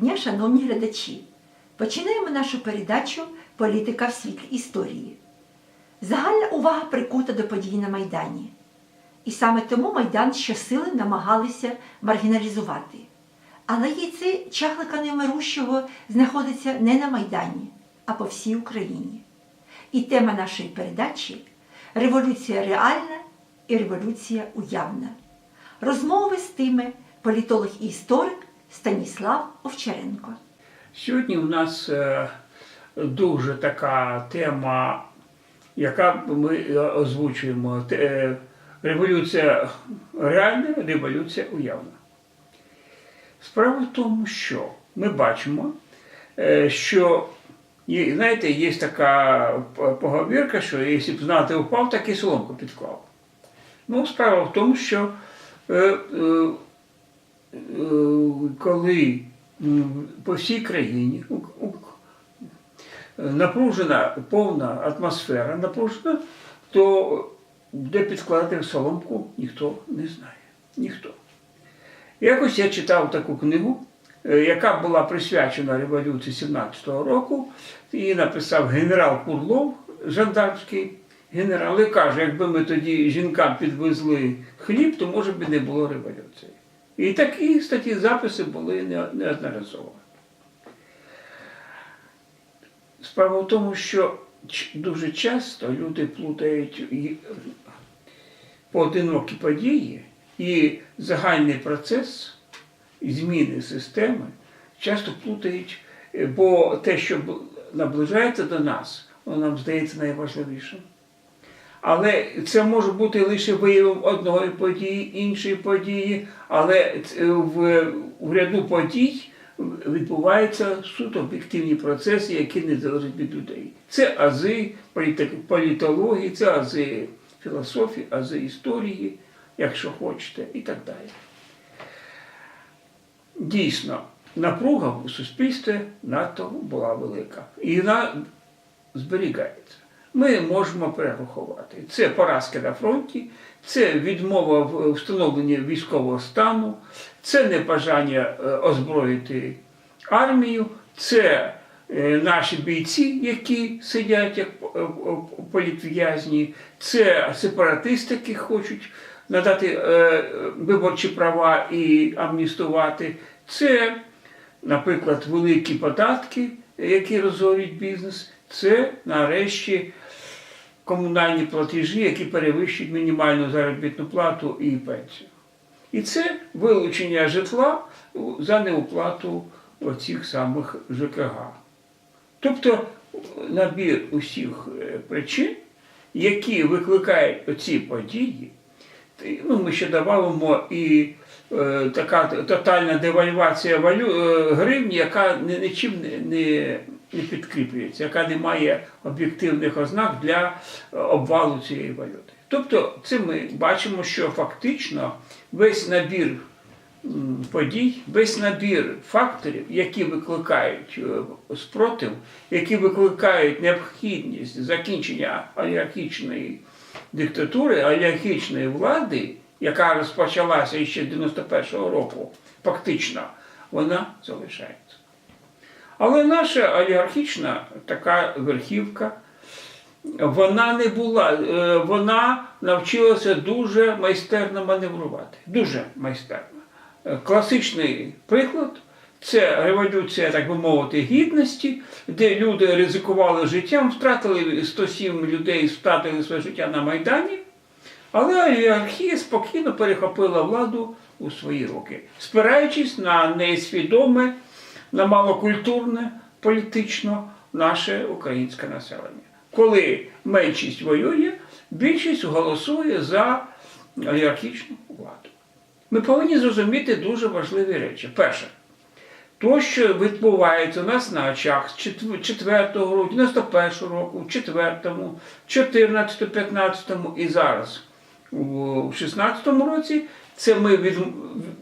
дня, шановні глядачі! Починаємо нашу передачу Політика в світлі історії. Загальна увага прикута до подій на Майдані. І саме тому Майдан щосили намагалися маргіналізувати. Але яйце чахлика невмирущого знаходиться не на Майдані, а по всій Україні. І тема нашої передачі революція реальна і революція уявна. Розмови з тими політолог і історик Станіслав Овчаренко. Сьогодні у нас е, дуже така тема, яка ми е, озвучуємо. Е, Революція реальна, революція уявна. Справа в тому, що ми бачимо, що знаєте, є така поговірка, що якщо б знати упав, так і соломку підклав. Ну, справа в тому, що коли по всій країні напружена повна атмосфера, напружена, то де підкладати соломку, ніхто не знає. Ніхто. Якось я читав таку книгу, е, яка була присвячена революції 17-го року. Її написав генерал Курлов, жандармський генерал, і каже, якби ми тоді жінкам підвезли хліб, то може б не було революції. І такі статті записи були неодноразово. Справа в тому, що дуже часто люди плутають поодинокі події і загальний процес зміни системи часто плутають, е, бо те, що наближається до нас, воно нам здається найважливішим. Але це може бути лише виявом одної події, іншої події, але ц- в, в ряду подій відбуваються суто об'єктивні процеси, які не залежать від людей. Це ази політології, це ази філософії, ази історії, якщо хочете, і так далі. Дійсно, напруга в суспільстві надто була велика. І вона зберігається. Ми можемо перерахувати. Це поразки на фронті, це відмова в встановленні військового стану, це небажання е, озброїти армію, це е, наші бійці, які сидять як е, політв'язні, це сепаратисти, які хочуть надати виборчі права і амністувати. Це, наприклад, великі податки, які розорюють бізнес. Це нарешті комунальні платежі, які перевищують мінімальну заробітну плату і пенсію. І це вилучення житла за неуплату оцих самих ЖКГ. Тобто набір усіх е, причин, які викликають оці події, ну, ми ще додамо і е, така тотальна девальвація валю, е, гривні, яка ні- нічим не, не, не підкріплюється, яка не має об'єктивних ознак для е, обвалу цієї валюти. Тобто, це ми бачимо, що фактично весь набір подій, весь набір факторів, які викликають е, спротив, які викликають необхідність закінчення олігархічної диктатури, олігархічної влади, яка розпочалася ще з 91-го року, фактично, вона залишається. Але наша олігархічна така верхівка, вона не була, е, вона навчилася дуже майстерно маневрувати. Дуже майстерно. Е, Класичний приклад це революція, так би мовити, гідності, де люди ризикували життям, втратили 107 людей, втратили своє життя на Майдані. Але олігархія спокійно перехопила владу у свої руки, спираючись на несвідоме, на малокультурне політично наше українське населення. Коли меншість воює, більшість голосує за олігархічну владу. Ми повинні зрозуміти дуже важливі речі. Перше, то, що відбувається у нас на очах з 4 року, 91 року, 4, 14, 15 і зараз у 16 році, це ми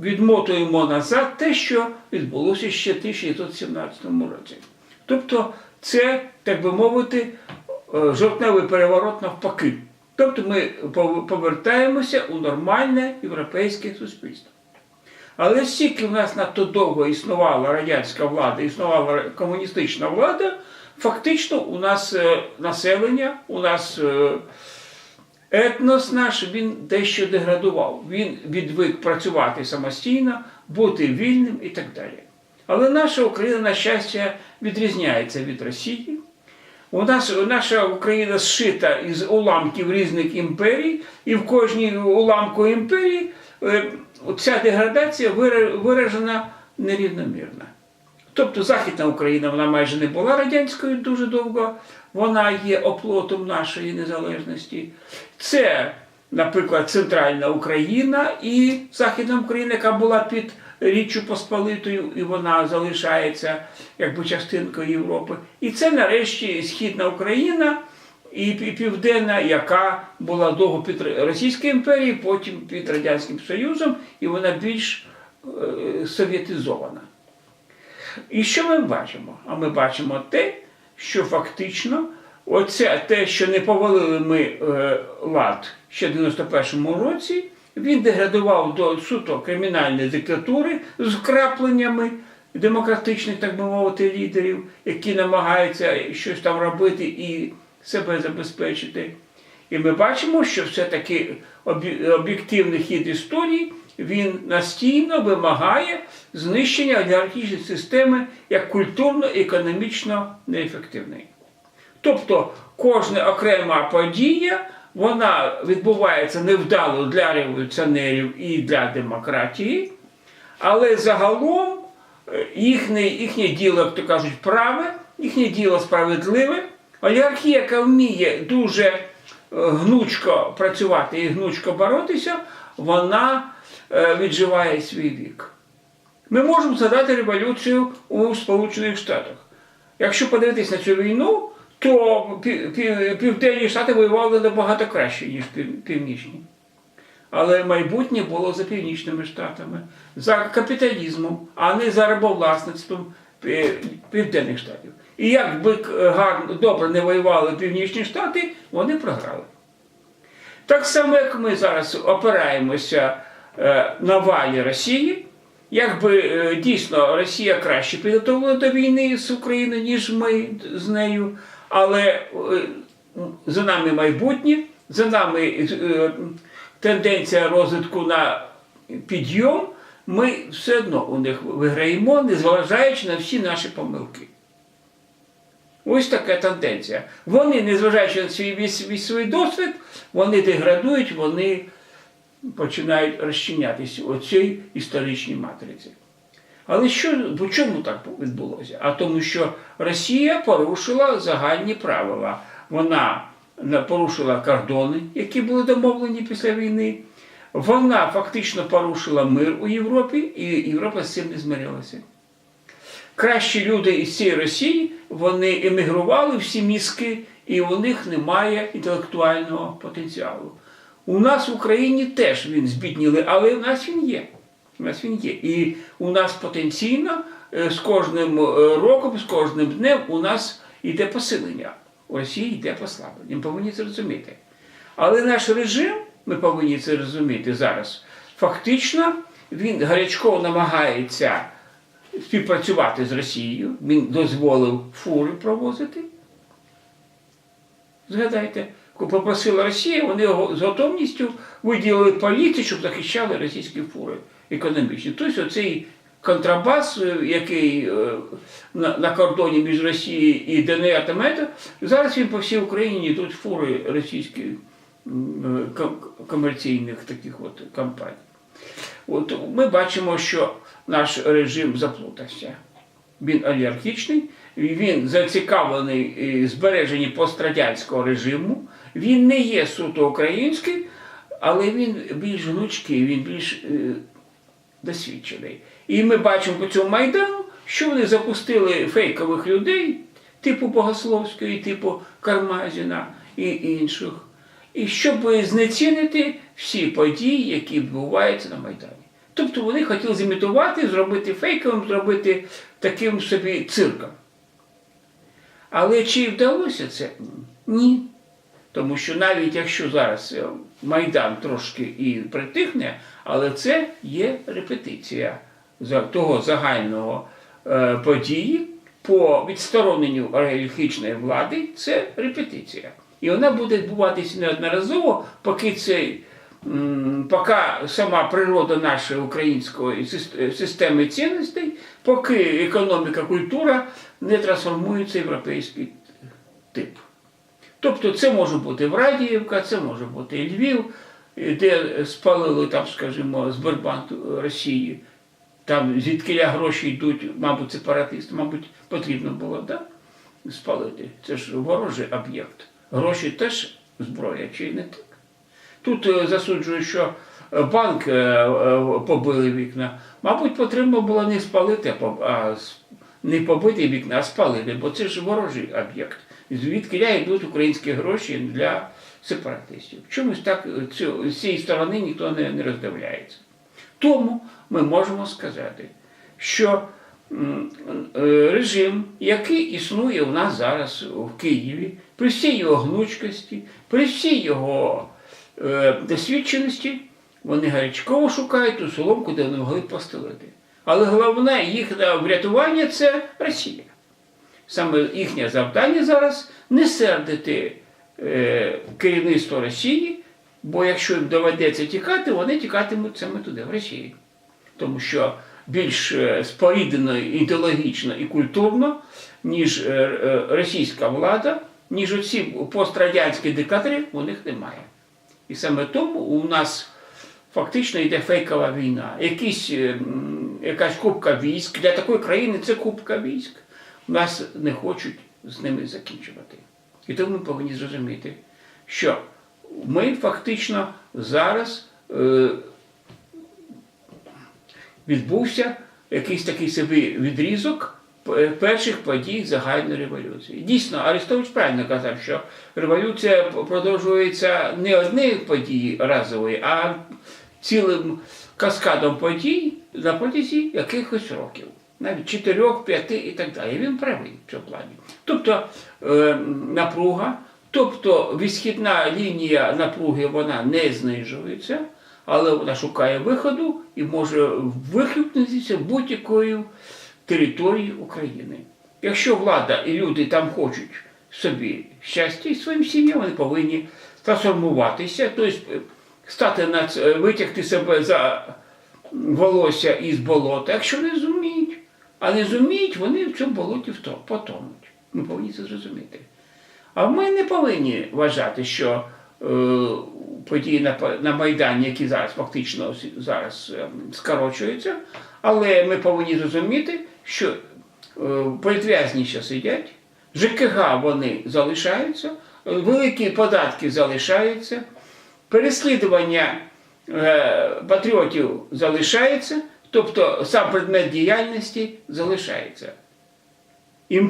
відмотуємо назад те, що відбулося ще в 1917 році. Тобто це, так би мовити, е, жовтневий переворот навпаки. Тобто ми повертаємося у нормальне європейське суспільство. Але стільки в нас надто довго існувала радянська влада, існувала комуністична влада, фактично у нас е, населення, у нас е, етнос наш він дещо деградував. Він відвик працювати самостійно, бути вільним і так далі. Але наша Україна, на щастя, відрізняється від Росії. У нас наша Україна зшита із уламків різних імперій, і в кожній уламку імперії е, ця деградація виражена нерівномірно. Тобто Західна Україна вона майже не була радянською дуже довго, вона є оплотом нашої незалежності. Це, наприклад, Центральна Україна і Західна Україна, яка була під Річчю Посполитою, і вона залишається якби частинкою Європи. І це нарешті Східна Україна і Південна, яка була довго під Російською імперією, потім під Радянським Союзом, і вона більш е, совєтизована. І що ми бачимо? А ми бачимо те, що фактично оце те, що не повалили ми е, лад ще в 91-му році, він деградував до суто кримінальної диктатури з вкрапленнями демократичних, так би мовити, лідерів, які намагаються щось там робити і себе забезпечити. І ми бачимо, що все-таки об'єктивний хід історії він настійно вимагає знищення олігархічної системи як культурно-економічно неефективної. Тобто кожна окрема подія вона відбувається невдало для революціонерів і для демократії, але загалом е, їхнє, їхнє діло, як то кажуть, праве, їхнє діло справедливе. Олігархія, яка вміє дуже е, гнучко працювати і гнучко боротися, вона е, відживає свій вік. Ми можемо згадати революцію у Сполучених Штатах. Якщо подивитись на цю війну, то пів- пів- південні штати воювали набагато краще, ніж північні. Але майбутнє було за північними штатами, за капіталізмом, а не за рабовласництвом південних штатів. І як би е, гарно добре не воювали північні штати, вони програли. Так само, як ми зараз опираємося е, на валі Росії, якби е, дійсно Росія краще підготовлена до війни з Україною, ніж ми з нею, але е, за нами майбутнє, за нами е, тенденція розвитку на підйом, ми все одно у них виграємо, незважаючи на всі наші помилки. Ось така тенденція. Вони, незважаючи на свій весь свій досвід, вони деградують, вони починають розчинятися у цій історичній матриці. Але що, чому так відбулося? А тому, що Росія порушила загальні правила. Вона порушила кордони, які були домовлені після війни. Вона фактично порушила мир у Європі, і Європа з цим не змирилася. Кращі люди із цієї Росії вони емігрували всі мізки, і у них немає інтелектуального потенціалу. У нас в Україні теж він збідніли, але у нас він є. У нас він є. І у нас потенційно е, з кожним е, роком, з кожним днем у нас йде посилення. У Росії йде послаблення. Ми повинні це розуміти. Але наш режим, ми повинні це розуміти зараз, фактично він гарячково намагається співпрацювати з Росією. Він дозволив фури провозити. Згадайте, попросила Росія, вони го- з готовністю виділили поліцію, щоб захищали російські фури економічні. Тобто оцей контрабас, е, який е, на, кордоні між Росією і ДНР та МЕТО, зараз він по всій Україні йдуть фури російських м, е, ком- комерційних таких от компаній. От ми бачимо, що наш режим заплутався. Він олігархічний, він зацікавлений збереженні пострадянського режиму. Він не є суто український, але він більш гнучкий, він більш е, досвідчений. І ми бачимо по цьому майдану, що вони запустили фейкових людей, типу Богословської, типу Кармазіна і інших. І щоб знецінити всі події, які відбуваються на Майдані. Тобто вони хотіли зімітувати, зробити фейковим, зробити таким собі цирком. Але чи вдалося це? Ні. Тому що навіть якщо зараз е, Майдан трошки і притихне, але це є репетиція того загального е, події по відстороненню олігархічної влади, це репетиція. І вона буде відбуватися неодноразово, поки цей поки сама природа нашої української системи цінностей, поки економіка, культура не трансформуються в європейський тип. Тобто це може бути Врадіївка, це може бути Львів, де спалили там, скажімо, Сбербанк Росії. Там звідки гроші йдуть, мабуть, сепаратисти, мабуть, потрібно було да? спалити. Це ж ворожий об'єкт. Гроші теж зброя, чи не так? Тут е, засуджую, що банк е, е, побили вікна. Мабуть, потрібно було не спалити, а не побити вікна, а спалити, бо це ж ворожий об'єкт. Звідки йдуть українські гроші для сепаратистів. Чомусь так е, з цієї сторони ніхто не, не роздивляється. Тому ми можемо сказати, що е, режим, який існує у нас зараз в Києві, при всій його гнучкості, при всій його е, досвідченості, вони гарячково шукають ту соломку, де вони могли постелити. Але головне їхнє врятування це Росія. Саме їхнє завдання зараз не сердити е, керівництво Росії, бо якщо їм доведеться тікати, вони тікатимуть саме туди, в Росію. Тому що більш е, споріднено ідеологічно і культурно, ніж е, е, російська влада, ніж оці пострадянські диктатори, у них немає. І саме тому у нас фактично йде фейкова війна. Якісь, е, якась кубка військ. Для такої країни це кубка військ. Нас не хочуть з ними закінчувати. І тому ми повинні зрозуміти, що ми фактично зараз е, відбувся якийсь такий собі відрізок перших подій загальної революції. Дійсно, Арестович правильно казав, що революція продовжується не однієї події разової, а цілим каскадом подій на протязі якихось років. Навіть чотирьох, п'яти і так далі. Він правий в цьому плані. Тобто е, напруга, тобто відсхідна лінія напруги вона не знижується, але вона шукає виходу і може вихлюпнутися будь-якою території України. Якщо влада і люди там хочуть собі щастя і своїм сім'ям, вони повинні трансформуватися, тобто е, стати на витягти себе за волосся із болота, якщо не зуміють. А не зуміють, вони в цьому болоті потонуть. Ми повинні це зрозуміти. А ми не повинні вважати, що е, події на, на Майдані, які зараз фактично зараз е, скорочуються, але ми повинні зрозуміти, що е, політв'язні ще сидять, ЖКГ вони залишаються, великі податки залишаються, переслідування е, патріотів залишається, тобто сам предмет діяльності залишається. І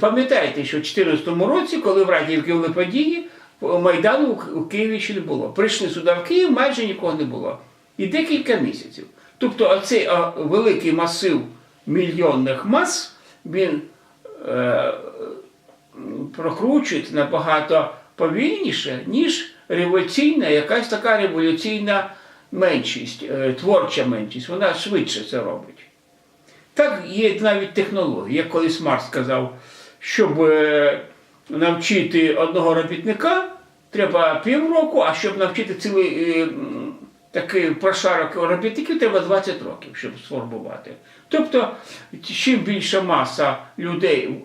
пам'ятаєте, що в 2014 році, коли в Радіївці були події, Майдану у- Києві ще не було. Прийшли сюди в Київ, майже нікого не було. І декілька місяців. Тобто оцей великий масив мільйонних мас, він е, прокручується набагато повільніше, ніж революційна, якась така революційна меншість, е, творча меншість. Вона швидше це робить. Так є навіть технології. Як колись Марс сказав, щоб е, навчити одного робітника, треба півроку, а щоб навчити цілий е, такий прошарок робітників, треба 20 років, щоб сформувати. Тобто, чим більша маса людей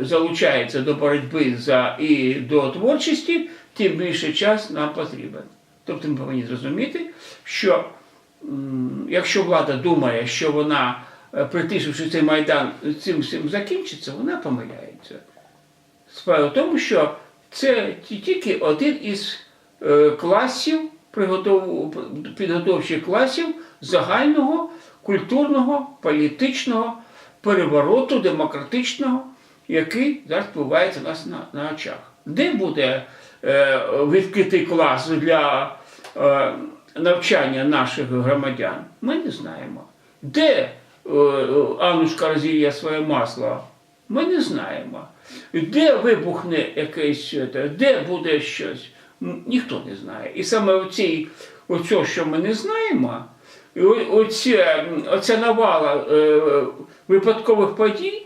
залучається до боротьби за, і до творчості, тим більше час нам потрібен. Тобто ми повинні зрозуміти, що якщо влада думає, що вона, е, притишивши цей майдан, цим всім закінчиться, вона помиляється. Справа в тому, що це тільки один із е, класів, підготовчих класів загального культурного, політичного перевороту демократичного, який зараз відбувається у нас на, на очах. Де буде відкритий клас для е, навчання наших громадян, ми не знаємо. Де е, Аннушка розілля своє масло, ми не знаємо. Де вибухне якесь, е, де буде щось, ніхто не знає. І саме оці, оцього, що ми не знаємо, оця, оця навала е, випадкових подій,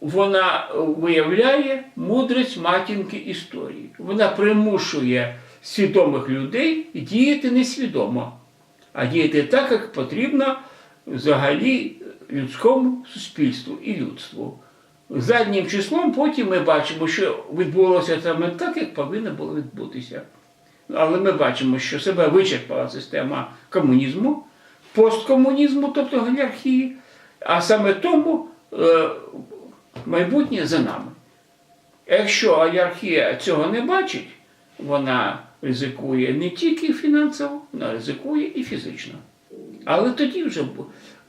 вона виявляє мудрість матінки історії. Вона примушує свідомих людей діяти несвідомо, а діяти так, як потрібно взагалі людському суспільству і людству. Заднім числом потім ми бачимо, що відбулося саме так, як повинно було відбутися. Але ми бачимо, що себе вичерпала система комунізму, посткомунізму, тобто олігархії, а саме тому е, майбутнє за нами. Якщо олігархія цього не бачить, вона ризикує не тільки фінансово, вона ризикує і фізично. Але тоді вже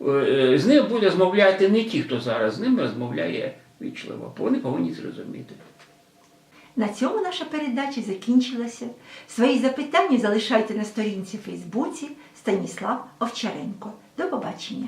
е, з ним буде розмовляти не ті, хто зараз з ним розмовляє вічливо. Вони повинні це розуміти. На цьому наша передача закінчилася. Свої запитання залишайте на сторінці Фейсбуці Станіслав Овчаренко. До побачення!